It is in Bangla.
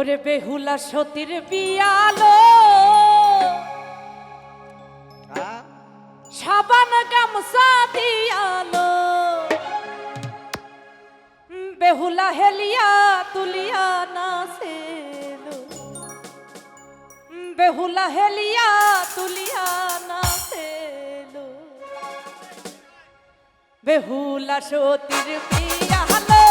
ওরে বেহুলা সতীর বিয়ালো। হ্যাঁ? সাবান গামছা দিয়ালো। বেহুলা হেলিয়া তুলিয়া নাচেলো। বেহুলা হেলিয়া তুলিয়া নাচেলো। বেহুলা সতীর বিয়ালো।